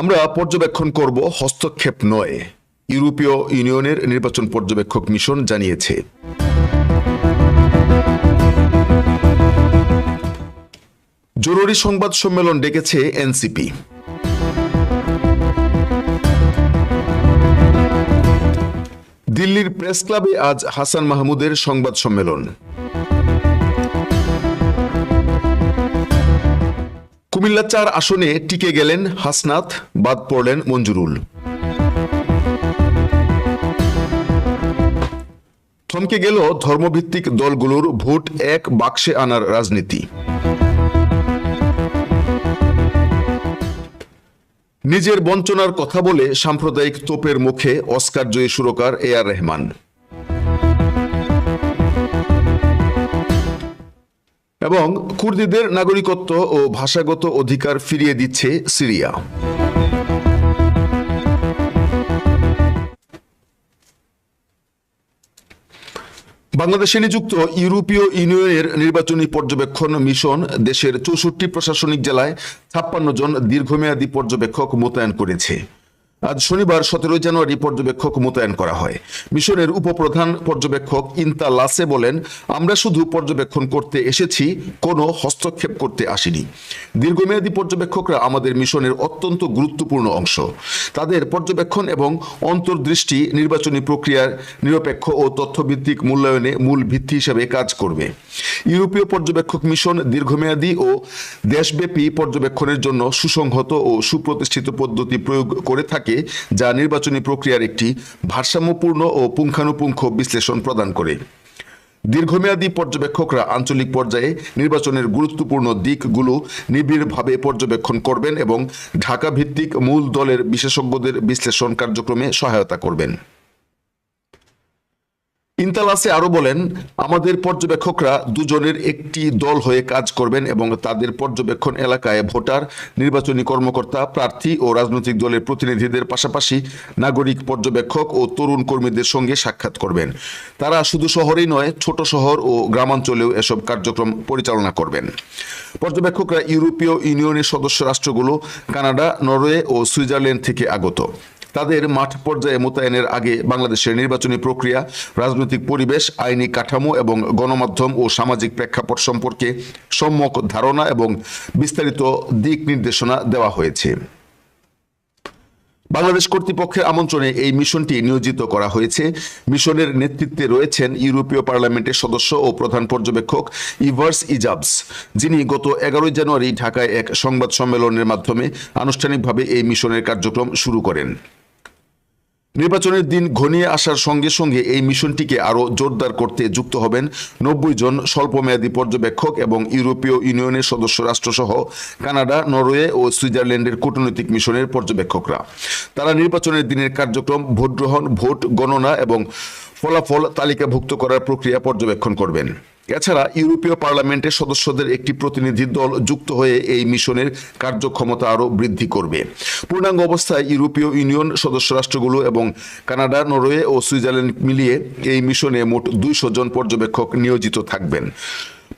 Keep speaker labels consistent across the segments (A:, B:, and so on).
A: আমরা পর্যবেক্ষণ করব হস্তক্ষেপ নয়। ইউরোপীয় ইউনিয়নের নির্বাচন পর্যবেক্ষক মিশন জানিয়েছে। জরুরি সংবাদ সম্মেলন ডেকেছে এনসিপি। দিল্লির প্রেস ক্লাবে আজ হাসান মাহমুদের সংবাদ সম্মেলন। কুমিল্লা চার আসনে টিকে গেলেন হাসনাত, বাদ পড়লেন মঞ্জুরুল। থমকে গেল ধর্মভিত্তিক দলগুলোর ভোট এক বাক্সে আনার রাজনীতি। নিজের বঞ্চনার কথা বলে সাম্প্রদায়িক তোপের মুখে অস্কার জয়ী সুরকার এ আর রহমান। এবং কুর্দিদের নাগরিকত্ব ও ভাষাগত অধিকার ফিরিয়ে দিচ্ছে সিরিয়া। বাংলাদেশে নিযুক্ত ইউরোপীয় ইউনিয়নের নির্বাচনী পর্যবেক্ষণ মিশন দেশের চৌষট্টি প্রশাসনিক জেলায় ছাপ্পান্ন জন দীর্ঘমেয়াদী পর্যবেক্ষক মোতায়েন করেছে। আজ শনিবার সতেরোই জানুয়ারি পর্যবেক্ষক মোতায়েন করা হয়। মিশনের উপপ্রধান পর্যবেক্ষক ইন্তা লাসে বলেন, আমরা শুধু পর্যবেক্ষণ করতে এসেছি, কোনো হস্তক্ষেপ করতে আসিনি। দীর্ঘমেয়াদী পর্যবেক্ষকরা আমাদের মিশনের অত্যন্ত গুরুত্বপূর্ণ অংশ। তাদের পর্যবেক্ষণ এবং অন্তর্দৃষ্টি নির্বাচনী প্রক্রিয়ার নিরপেক্ষ ও তথ্যভিত্তিক মূল্যায়নে মূল ভিত্তি হিসেবে কাজ করবে। ইউরোপীয় পর্যবেক্ষক মিশন দীর্ঘমেয়াদী ও দেশব্যাপী পর্যবেক্ষণের জন্য সুসংহত ও সুপ্রতিষ্ঠিত পদ্ধতি প্রয়োগ করে থাকে যা নির্বাচনী প্রক্রিয়ার একটি ভারসাম্যপূর্ণ ও পুঙ্খানুপুঙ্খ বিশ্লেষণ প্রদান করে। দীর্ঘমেয়াদী পর্যবেক্ষকরা আঞ্চলিক পর্যায়ে নির্বাচনের গুরুত্বপূর্ণ দিকগুলো নিবিড়ভাবে পর্যবেক্ষণ করবেন এবং ঢাকা ভিত্তিক মূল দলের বিশেষজ্ঞদের বিশ্লেষণ কার্যক্রমে সহায়তা করবেন। ইন্তালাসে আরও বলেন, আমাদের পর্যবেক্ষকরা দুজনের একটি দল হয়ে কাজ করবেন এবং তাদের পর্যবেক্ষণ এলাকায় ভোটার, নির্বাচনী কর্মকর্তা, প্রার্থী ও রাজনৈতিক দলের প্রতিনিধিদের পাশাপাশি নাগরিক পর্যবেক্ষক ও তরুণ কর্মীদের সঙ্গে সাক্ষাৎ করবেন। তারা শুধু শহরেই নয়, ছোট শহর ও গ্রামাঞ্চলেও এসব কার্যক্রম পরিচালনা করবেন। পর্যবেক্ষকরা ইউরোপীয় ইউনিয়নের সদস্য রাষ্ট্রগুলো কানাডা, নরওয়ে ও সুইজারল্যান্ড থেকে আগত। তাদের মাঠ পর্যায়ে মোতায়েনের আগে বাংলাদেশের নির্বাচনী প্রক্রিয়া, রাজনৈতিক পরিবেশ, আইনি কাঠামো এবং গণমাধ্যম ও সামাজিক প্রেক্ষাপট সম্পর্কে সম্যক ধারণা এবং বিস্তারিত দিক নির্দেশনা দেওয়া হয়েছে। বাংলাদেশ কর্তৃপক্ষের আমন্ত্রণে এই মিশনটি নিয়োজিত করা হয়েছে। মিশনের নেতৃত্বে রয়েছেন ইউরোপীয় পার্লামেন্টের সদস্য ও প্রধান পর্যবেক্ষক ইভার্স ইজাবস, যিনি গত এগারোই জানুয়ারি ঢাকায় এক সংবাদ সম্মেলনের মাধ্যমে আনুষ্ঠানিকভাবে এই মিশনের কার্যক্রম শুরু করেন। নির্বাচনের দিন ঘনিয়ে আসার সঙ্গে সঙ্গে এই মিশনটিকে আরও জোরদার করতে যুক্ত হবেন নব্বই জন স্বল্পমেয়াদী পর্যবেক্ষক এবং ইউরোপীয় ইউনিয়নের সদস্য রাষ্ট্রসহ কানাডা, নরওয়ে ও সুইজারল্যান্ডের কূটনৈতিক মিশনের পর্যবেক্ষকরা। তারা নির্বাচনের দিনের কার্যক্রম ভোট গ্রহণ ভোট গণনা এবং ফলাফল তালিকাভুক্ত করার প্রক্রিয়া পর্যবেক্ষণ করবেন। এছাড়া ইউরোপীয় পার্লামেন্টের সদস্যদের একটি প্রতিনিধি দল যুক্ত হয়ে এই মিশনের কার্যক্ষমতা আরও বৃদ্ধি করবে। পূর্ণাঙ্গ অবস্থায় ইউরোপীয় ইউনিয়ন সদস্য রাষ্ট্রগুলো এবং কানাডা, নরওয়ে ও সুইজারল্যান্ড মিলিয়ে এই মিশনে মোট দুইশো জন পর্যবেক্ষক নিয়োজিত থাকবেন।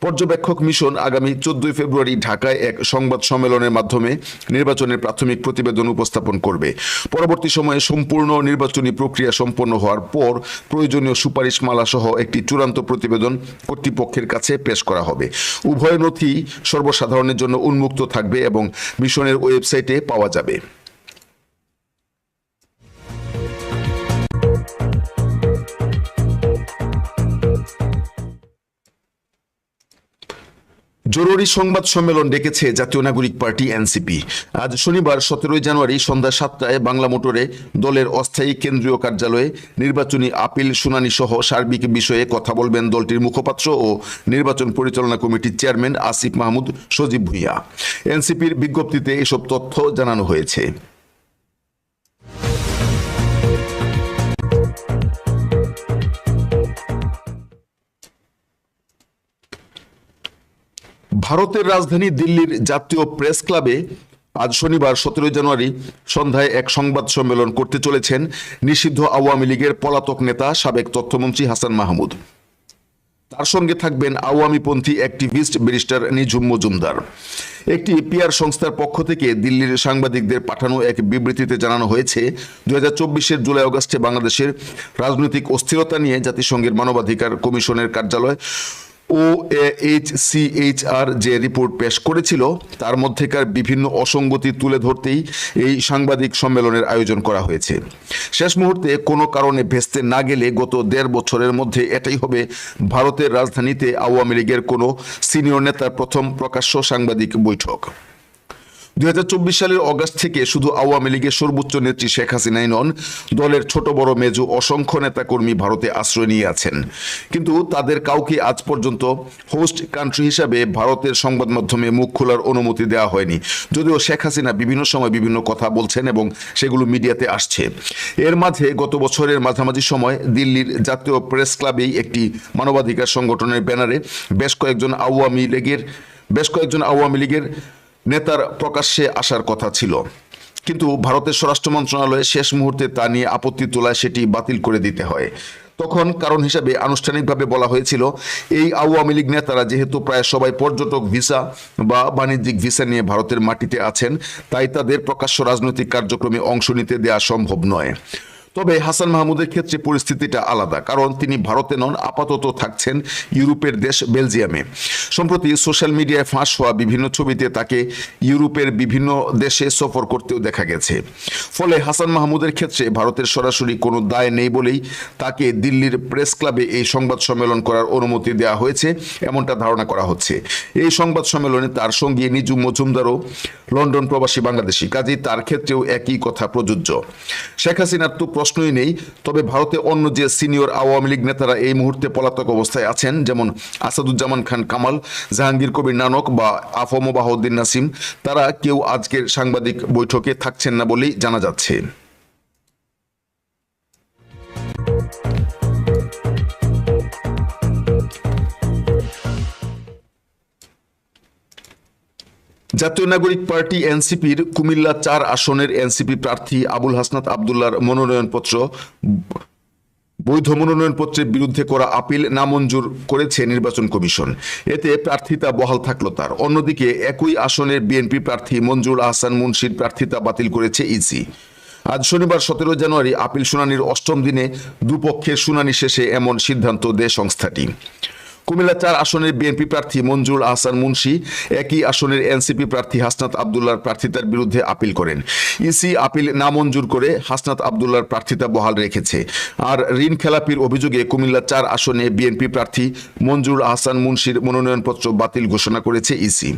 A: পর্যবেক্ষক মিশন আগামী চোদ্দই ফেব্রুয়ারি ঢাকায় এক সংবাদ সম্মেলনের মাধ্যমে নির্বাচনের প্রাথমিক প্রতিবেদন উপস্থাপন করবে। পরবর্তী সময়ে সম্পূর্ণ নির্বাচনী প্রক্রিয়া সম্পন্ন হওয়ার পর প্রয়োজনীয় সুপারিশমালা সহ একটি চূড়ান্ত প্রতিবেদন কর্তৃপক্ষের কাছে পেশ করা হবে। উভয় নথি সর্বসাধারণের জন্য উন্মুক্ত থাকবে এবং মিশনের ওয়েবসাইটে পাওয়া যাবে। জরুরি সংবাদ সম্মেলন ডেকেছে জাতীয় নাগরিক পার্টি, এনসিপি। আজ শনিবার, সতেরোই জানুয়ারি, সন্ধ্যা সাতটায় বাংলা মোটরে দলের অস্থায়ী কেন্দ্রীয় কার্যালয়ে নির্বাচনী আপিল শুনানি সহ সার্বিক বিষয়ে কথা বলবেন দলটির মুখপাত্র ও নির্বাচন পরিচালনা কমিটির চেয়ারম্যান আসিফ মাহমুদ সজীব ভুইয়া। এনসিপির বিজ্ঞপ্তিতে এসব তথ্য জানানো হয়েছে। ভারতের রাজধানী দিল্লির জাতীয় প্রেস ক্লাবে আজ শনিবার সতেরোই জানুয়ারি সন্ধ্যায় এক সংবাদ সম্মেলন করতে চলেছেন নিষিদ্ধ আওয়ামী লীগের পলাতক নেতা সাবেক তথ্যমন্ত্রী হাসান মাহমুদ। তার সঙ্গে থাকবেন আওয়ামীপন্থী অ্যাক্টিভিস্ট ব্যারিস্টার নিঝুম মজুমদার। একটি পিআর সংস্থার পক্ষ থেকে দিল্লির সাংবাদিকদের পাঠানো এক বিবৃতিতে জানানো হয়েছে দু হাজার চব্বিশের জুলাই আগস্টে বাংলাদেশের রাজনৈতিক অস্থিরতা নিয়ে জাতিসংঘের মানবাধিকার কমিশনের কার্যালয় O H C H R যে রিপোর্ট পেশ করেছিল, তার মধ্যেকার বিভিন্ন অসঙ্গতি তুলে ধরতেই এই সাংবাদিক সম্মেলনের আয়োজন করা হয়েছে। শেষ মুহূর্তে কোনো কারণে ভেস্তে না গেলে গত দেড় বছরের মধ্যে এটাই হবে ভারতের রাজধানীতে আওয়ামী লীগের কোনো সিনিয়র নেতার প্রথম প্রকাশ্য সাংবাদিক বৈঠক। দুই হাজার চব্বিশ সালের অগাস্ট থেকে শুধু আওয়ামী লীগের সর্বোচ্চ নেত্রী শেখ হাসিনাই নন, দলের ছোট বড় মেজু অসংখ্য নেতাকর্মী ভারতে আশ্রয় নিয়ে আছেন। কিন্তু তাদের কাউকে আজ পর্যন্ত হোস্ট কান্ট্রি হিসাবে ভারতের সংবাদ মাধ্যমে মুখ খোলার অনুমতি দেওয়া হয়নি। যদিও শেখ হাসিনা বিভিন্ন সময় বিভিন্ন কথা বলছেন এবং সেগুলো মিডিয়াতে আসছে। এর মাঝে গত বছরের মাঝামাঝি সময় দিল্লির জাতীয় প্রেস ক্লাবেই একটি মানবাধিকার সংগঠনের ব্যানারে বেশ কয়েকজন আওয়ামী লীগের বেশ কয়েকজন আওয়ামী লীগের নেতার প্রকাশ্যে আসার কথা ছিল। কিন্তু ভারতের স্বরাষ্ট্র মন্ত্রণালয়ে শেষ মুহূর্তে তা নিয়ে আপত্তি তোলায় সেটি বাতিল করে দিতে হয়। তখন কারণ হিসাবে আনুষ্ঠানিকভাবে বলা হয়েছিল, এই আওয়ামী লীগ নেতারা যেহেতু প্রায় সবাই পর্যটক ভিসা বা বাণিজ্যিক ভিসা নিয়ে ভারতের মাটিতে আছেন, তাই তাদের প্রকাশ্য রাজনৈতিক কার্যক্রমে অংশ নিতে দেওয়া সম্ভব নয়। তবে হাসান মাহমুদের ক্ষেত্রে পরিস্থিতিটা আলাদা, কারণ তিনি ভারতে নন, আপাতত থাকছেন ইউরোপের দেশ বেলজিয়ামে। সম্প্রতি সোশ্যাল মিডিয়ায় ফাঁস হওয়া বিভিন্ন ছবিতে তাকে ইউরোপের বিভিন্ন দেশে সফর করতেও দেখা গেছে। ফলে হাসান মাহমুদের ক্ষেত্রে ভারতের সরাসরি কোনো দায় নেই বলেই তাকে দিল্লির প্রেস ক্লাবে এই সংবাদ সম্মেলন করার অনুমতি দেওয়া হয়েছে, এমনটা ধারণা করা হচ্ছে। এই সংবাদ সম্মেলনে তার সঙ্গে নিজু মজুমদারও লন্ডন প্রবাসী বাংলাদেশি, কাজেই তার ক্ষেত্রেও একই কথা প্রযোজ্য। শেখ হাসিনার তো প্রশ্নই নেই, তবে ভারতে অন্য যে সিনিয়র আওয়ামী লীগ নেতারা এই মুহূর্তে পলাতক অবস্থায় আছেন, যেমন আসাদুজ্জামান খান কামাল, জাহাঙ্গীর কবির নানক বা আফম বাহাউদ্দিন নাসিম, তারা কেউ আজকের সাংবাদিক বৈঠকে থাকছেন না বলেই জানা যাচ্ছে। জাতীয় নাগরিক পার্টি এনসিপির কুমিল্লা চার আসনের এনসিপি প্রার্থী আবুল হাসনাত আবদুল্লার মনোনয়নপত্র, বৈধ মনোনয়নপত্রের বিরুদ্ধে করা আপিল নামঞ্জুর করেছে নির্বাচন কমিশন। এতে প্রার্থিতা বহাল থাকল তার। অন্যদিকে একই আসনের বিএনপি প্রার্থী মঞ্জুর আহসান মুন্সির প্রার্থিতা বাতিল করেছে ইসি। আজ শনিবার সতেরো জানুয়ারি আপিল শুনানির অষ্টম দিনে দুপক্ষের শুনানি শেষে এমন সিদ্ধান্ত দেয় সংস্থাটি। কুমিল্লা চার আসনের বিএনপি প্রার্থী মঞ্জুর আহসান মুন্সি একই আসনের এনসিপি প্রার্থী হাসনাত আবদুল্লার প্রার্থিতার বিরুদ্ধে আপিল করেন। ইসি আপিল নামঞ্জুর করে হাসনাত আবদুল্লার প্রার্থিতা বহাল রেখেছে। আর ঋণ খেলাপির অভিযোগে কুমিল্লা চার আসনে বিএনপি প্রার্থী মঞ্জুর আহসান মুন্সির মনোনয়নপত্র বাতিল ঘোষণা করেছে ইসি।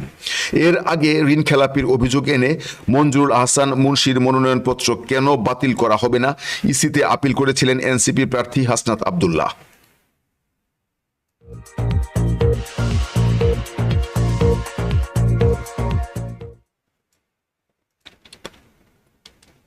A: এর আগে ঋণ খেলাপির অভিযোগ এনে মঞ্জুর আহসান মুন্সির মনোনয়নপত্র কেন বাতিল করা হবে না, ইসিতে আপিল করেছিলেন এনসিপি প্রার্থী হাসনাত আবদুল্লাহ।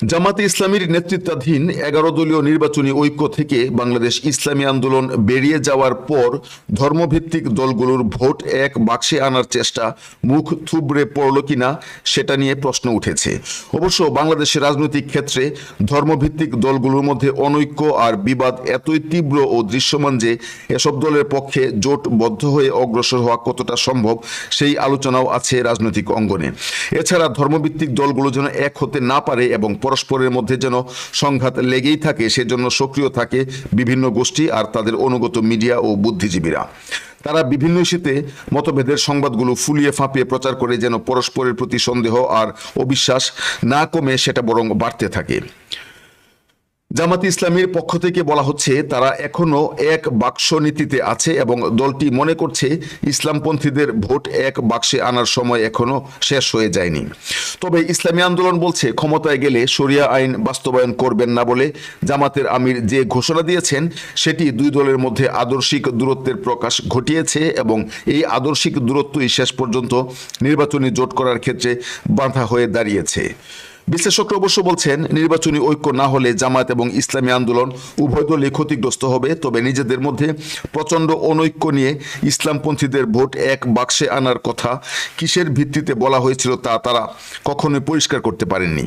A: জামাতে ইসলামীর নেতৃত্বাধীন এগারো দলীয় নির্বাচনী ঐক্য থেকে বাংলাদেশ ইসলামী আন্দোলন বেরিয়ে যাওয়ার পর ধর্মভিত্তিক দলগুলোর ভোট এক বাক্সে আনার চেষ্টা মুখ থুবড়ে পড়ল কিনা সেটা নিয়ে প্রশ্ন উঠেছে। অবশ্য বাংলাদেশের রাজনৈতিক ক্ষেত্রে ধর্মভিত্তিক দলগুলোর মধ্যে অনৈক্য আর বিবাদ এতই তীব্র ও দৃশ্যমান যে এসব দলের পক্ষে জোটবদ্ধ হয়ে অগ্রসর হওয়া কতটা সম্ভব সেই আলোচনাও আছে রাজনৈতিক অঙ্গনে। এছাড়া ধর্মভিত্তিক দলগুলো যেন এক হতে না পারে এবং পরস্পরের মধ্যে যেন সংঘাত লেগেই থাকে, সেজন্য সক্রিয় থাকে বিভিন্ন গোষ্ঠী আর তাদের অনুগত মিডিয়া ও বুদ্ধিজীবীরা। তারা বিভিন্ন ইস্যুতে মতভেদের সংবাদগুলো ফুলিয়ে ফাঁপিয়ে প্রচার করে যেন পরস্পরের প্রতি সন্দেহ আর অবিশ্বাস না কমে, সেটা বরং বাড়তে থাকে। জামাত ইসলামীর পক্ষ থেকে বলা হচ্ছে, তারা এখনও এক বাক্স নীতিতে আছে এবং দলটি মনে করছে ইসলামপন্থীদের ভোট এক বাক্সে আনার সময় এখনও শেষ হয়ে যায়নি। তবে ইসলামী আন্দোলন বলছে, ক্ষমতায় গেলে শরিয়া আইন বাস্তবায়ন করবেন না বলে জামাতের আমির যে ঘোষণা দিয়েছেন, সেটি দুই দলের মধ্যে আদর্শিক দূরত্বের প্রকাশ ঘটিয়েছে এবং এই আদর্শিক দূরত্বই শেষ পর্যন্ত নির্বাচনী জোট করার ক্ষেত্রে বাধা হয়ে দাঁড়িয়েছে। বিশ্লেষকরা অবশ্য বলছেন, নির্বাচনী ঐক্য না হলে জামায়াত এবং ইসলামী আন্দোলন উভয় দলই ক্ষতিগ্রস্ত হবে। তবে নিজেদের মধ্যে প্রচণ্ড অনৈক্য নিয়ে ইসলামপন্থীদের ভোট এক বাক্সে আনার কথা কিসের ভিত্তিতে বলা হয়েছিল তা তারা কখনোই পরিষ্কার করতে পারেননি।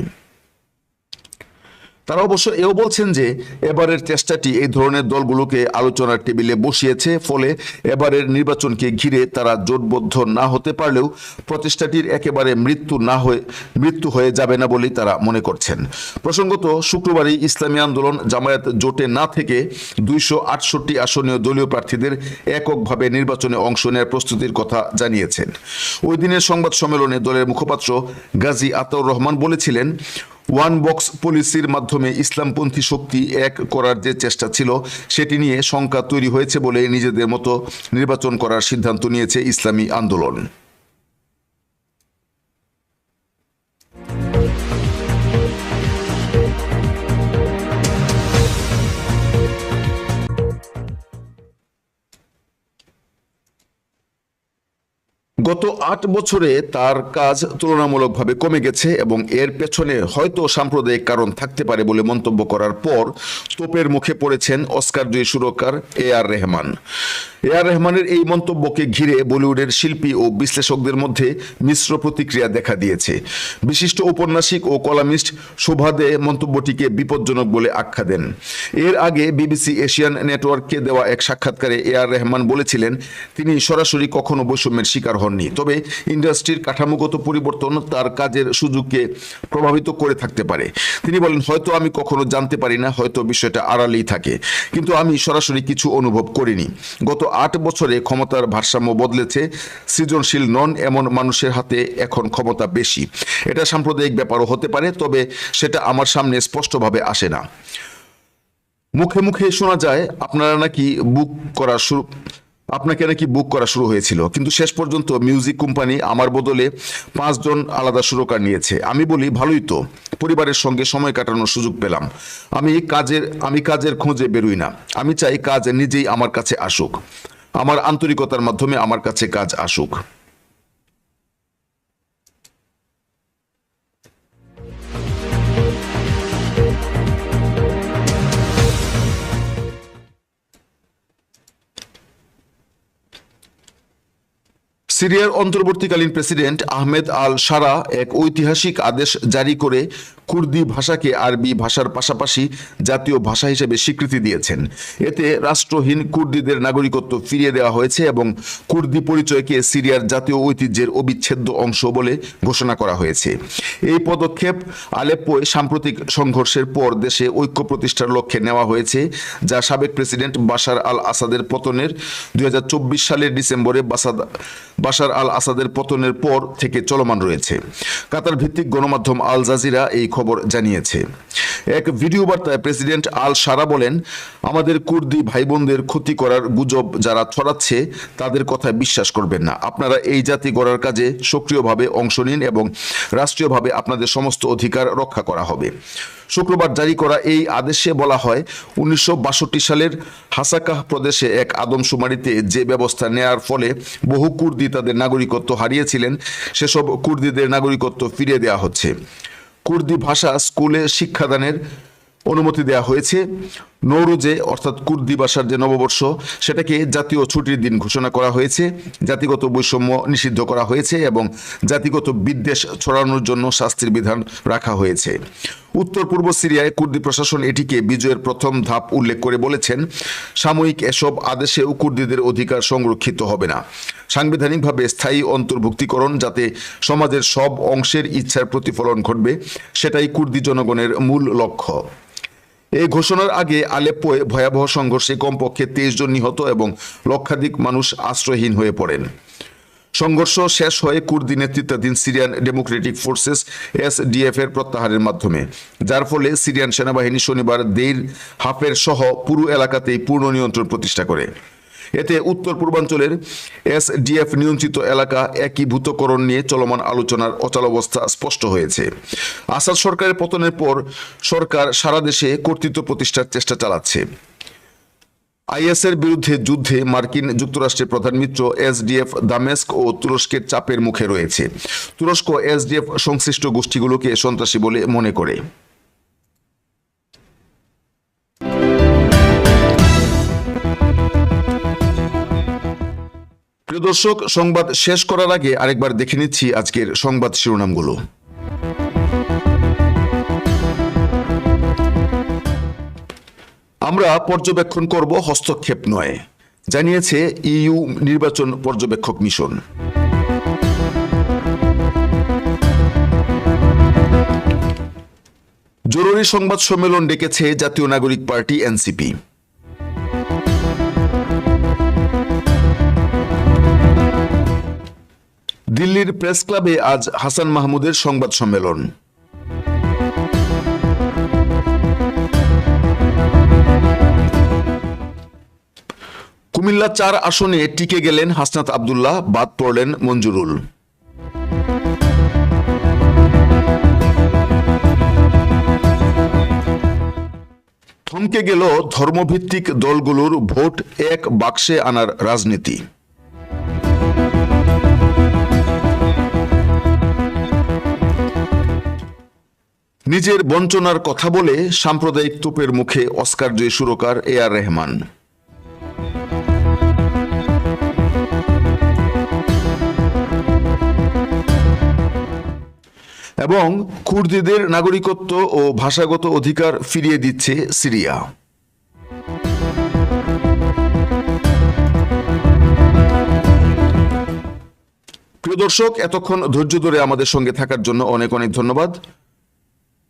A: তারা অবশ্য এও বলছেন যে এবারের চেষ্টাটি এই ধরনের দলগুলোকে আলোচনার টেবিলে বসিয়েছে, ফলে এবারের নির্বাচনকে ঘিরে তারা জোটবদ্ধ না হতে পারলেও প্রচেষ্টাটির একেবারে মৃত্যু না হয়ে, মৃত্যু হয়ে যাবে না বলেই তারা মনে করছেন। প্রসঙ্গত, শুক্রবারই ইসলামী আন্দোলন জামায়াত জোটে না থেকে দুইশো আটষট্টি আসনীয় দলীয় প্রার্থীদের এককভাবে নির্বাচনে অংশ নেওয়ার প্রস্তুতির কথা জানিয়েছেন। ওই দিনের সংবাদ সম্মেলনে দলের মুখপাত্র গাজী আতাউর রহমান বলেছিলেন ওয়ান বক্স পলিসির মাধ্যমে ইসলামপন্থী শক্তি এক করার যে চেষ্টা ছিল, সেটি নিয়ে শঙ্কা তৈরি হয়েছে বলে নিজেদের মতো নির্বাচন করার সিদ্ধান্ত নিয়েছে ইসলামী আন্দোলন। গত আট বছরে তার কাজ তুলনামূলকভাবে কমে গেছে এবং এর পেছনে হয়তো সাম্প্রদায়িক কারণ থাকতে পারে বলে মন্তব্য করার পর তোপের মুখে পড়েছেন অস্কার জয়ী সুরকার এ আর রহমান। এ আর রহমানের এই মন্তব্যকে ঘিরে বলিউডের শিল্পী ও বিশ্লেষকদের মধ্যে মিশ্র প্রতিক্রিয়া দেখা দিয়েছে। বিশিষ্ট ঔপন্যাসিক ও কলামিস্ট শোভাদে মন্তব্যটিকে বিপজ্জনক বলে আখ্যা দেন। এর আগে বিবিসি এশিয়ান নেটওয়ার্ককে দেওয়া এক সাক্ষাৎকারে এ আর রহমান বলেছিলেন, তিনি সরাসরি কখনো বৈষম্যের শিকার হননি তবে ইন্ডাস্ট্রির কাঠামোগত পরিবর্তন তার কাজের সুযোগকে প্রভাবিত করে থাকতে পারে। তিনি বলেন, হয়তো আমি কখনো জানতে পারি না, হয়তো বিষয়টা আড়ালেই থাকে। কিন্তু আমি সরাসরি কিছু অনুভব করিনি। গত আট বছরে ক্ষমতার ভারসাম্য বদলেছে, সৃজনশীল নন এমন মানুষের হাতে এখন ক্ষমতা বেশি। এটা সাম্প্রদায়িক ব্যাপারও হতে পারে, তবে সেটা আমার সামনে স্পষ্টভাবে আসে না। মুখে মুখে শোনা যায়, আপনারা নাকি বুক করা শুরু আপনাকে নাকি বুক করা শুরু হয়েছিল, কিন্তু শেষ পর্যন্ত মিউজিক কোম্পানি আমার বদলে পাঁচজন আলাদা সুরকার নিয়েছে। আমি বলি, ভালোই তো, পরিবারের সঙ্গে সময় কাটানোর সুযোগ পেলাম। আমি কাজের আমি কাজের খোঁজে বেরোই না। আমি চাই কাজ নিজেই আমার কাছে আসুক। আমার আন্তরিকতার মাধ্যমে আমার কাছে কাজ আসুক। সিরিয়ার অন্তর্বর্তীকালীন প্রেসিডেন্ট আহমেদ আল সারা এক ঐতিহাসিক আদেশ জারি করে কুর্দি ভাষাকে আরবি ভাষার পাশাপাশি জাতীয় ভাষা হিসেবে স্বীকৃতি দিয়েছেন। এতে রাষ্ট্রহীন কুর্দিদের নাগরিকত্ব ফিরিয়ে দেওয়া হয়েছে এবং কুর্দি পরিচয়কে সিরিয়ার জাতীয় ঐতিহ্যের অবিচ্ছেদ্য অংশ বলে ঘোষণা করা হয়েছে। এই পদক্ষেপ আলেপ্পোয় সাম্প্রতিক সংঘর্ষের পর দেশে ঐক্য প্রতিষ্ঠার লক্ষ্যে নেওয়া হয়েছে, যা সাবেক প্রেসিডেন্ট বাশার আল আসাদের পতনের দুই হাজার চব্বিশ সালের ডিসেম্বরে বাসাদ বাশার আল আসাদের পতনের পর থেকে চলমান রয়েছে। কাতার ভিত্তিক গণমাধ্যম আল জাজিরা এই খবর জানিয়েছে। এক ভিডিও বার্তায় প্রেসিডেন্ট আল সারা বলেন, আমাদের কুর্দি ভাই বোনদের ক্ষতি করার গুজব যারা ছড়াচ্ছে, তাদের কথায় বিশ্বাস করবেন না। আপনারা এই জাতি গড়ার কাজে সক্রিয়ভাবে অংশ নিন এবং রাষ্ট্রীয়ভাবে আপনাদের সমস্ত অধিকার রক্ষা করা হবে। শুক্রবার জারি করা এই আদেশে বলা হয়, উনিশশো বাষট্টি সালের হাসাকাহ প্রদেশে এক আদমশুমারিতে যে ব্যবস্থা নেয়ার ফলে বহু কুর্দি তাদের নাগরিকত্ব হারিয়েছিলেন, সেসব কুর্দিদের নাগরিকত্ব ফিরিয়ে দেওয়া হচ্ছে। কুর্দি ভাষা স্কুলে শিক্ষাদানের অনুমতি দেওয়া হয়েছে। নৌরুজে, অর্থাৎ কুর্দি ভাষার যে নববর্ষ, সেটাকে জাতীয় ছুটির দিন ঘোষণা করা হয়েছে। জাতিগত বৈষম্য নিষিদ্ধ করা হয়েছে এবং জাতিগত বিদ্বেষ ছড়ানোর জন্য শাস্তির বিধান রাখা হয়েছে। উত্তর পূর্ব সিরিয়ায় কুর্দি প্রশাসন এটিকে বিজয়ের প্রথম ধাপ উল্লেখ করে বলেছেন, সাময়িক এসব আদেশেও কুর্দিদের অধিকার সংরক্ষিত হবে না। সাংবিধানিকভাবে স্থায়ী অন্তর্ভুক্তিকরণ যাতে সমাজের সব অংশের ইচ্ছার প্রতিফলন ঘটবে, সেটাই কুর্দি জনগণের মূল লক্ষ্য। এই ঘোষণার আগে আলেপ্পোয় ভয়াবহ সংঘর্ষে কমপক্ষে তেইশ জন নিহত এবং লক্ষাধিক মানুষ আশ্রয়হীন হয়ে পড়েন। সংঘর্ষ শেষ হয়ে কুর্দি নেতৃত্বাধীন সিরিয়ান ডেমোক্রেটিক ফোর্সেস এসডিএফ এর প্রত্যাহারের মাধ্যমে, যার ফলে সিরিয়ান সেনাবাহিনী শনিবার দেইর হাফের সহ পুরো এলাকাতেই পূর্ণ নিয়ন্ত্রণ প্রতিষ্ঠা করে। এতে উত্তর পূর্বাঞ্চলের এসডিএফ নিয়ন্ত্রিত এলাকা একীভূতকরণ নিয়ে চলমান আলোচনার অচলাবস্থা স্পষ্ট হয়েছে। আসাদ সরকারের পতনের পর সরকার সারা দেশে কর্তৃত্ব প্রতিষ্ঠার চেষ্টা চালাচ্ছে। আইএসের বিরুদ্ধে যুদ্ধে মার্কিন যুক্তরাষ্ট্রের প্রধান মিত্র এসডিএফ দামেস্ক ও তুরস্কের চাপের মুখে রয়েছে। তুরস্ক এসডিএফ সংশ্লিষ্ট গোষ্ঠীগুলোকে সন্ত্রাসী বলে মনে করে। প্রিয় দর্শক, সংবাদ শেষ করার আগে আরেকবার দেখে নিচ্ছি আজকের সংবাদ শিরোনামগুলো। আমরা পর্যবেক্ষণ করব হস্তক্ষেপ নয়, জানিয়েছে ইইউ নির্বাচন পর্যবেক্ষক মিশন। জরুরি সংবাদ সম্মেলন ডেকেছে জাতীয় নাগরিক পার্টি এনসিপি। দিল্লির প্রেস ক্লাবে আজ হাসান মাহমুদের সংবাদ সম্মেলন। কুমিল্লা চার আসনে টিকে গেলেন হাসনাত আবদুল্লাহ, বাদ পড়লেন মঞ্জুরুল। থমকে গেল ধর্মভিত্তিক দলগুলোর ভোট, এক বাক্সে আনার রাজনীতি। নিজের বঞ্চনার কথা বলে সাম্প্রদায়িক তোপের মুখে অস্কার জয়ী সুরকার এ আর রহমান। এবং কুর্দিদের নাগরিকত্ব ও ভাষাগত অধিকার ফিরিয়ে দিচ্ছে সিরিয়া। প্রিয় দর্শক, এতক্ষণ ধৈর্য ধরে আমাদের সঙ্গে থাকার জন্য অনেক অনেক ধন্যবাদ।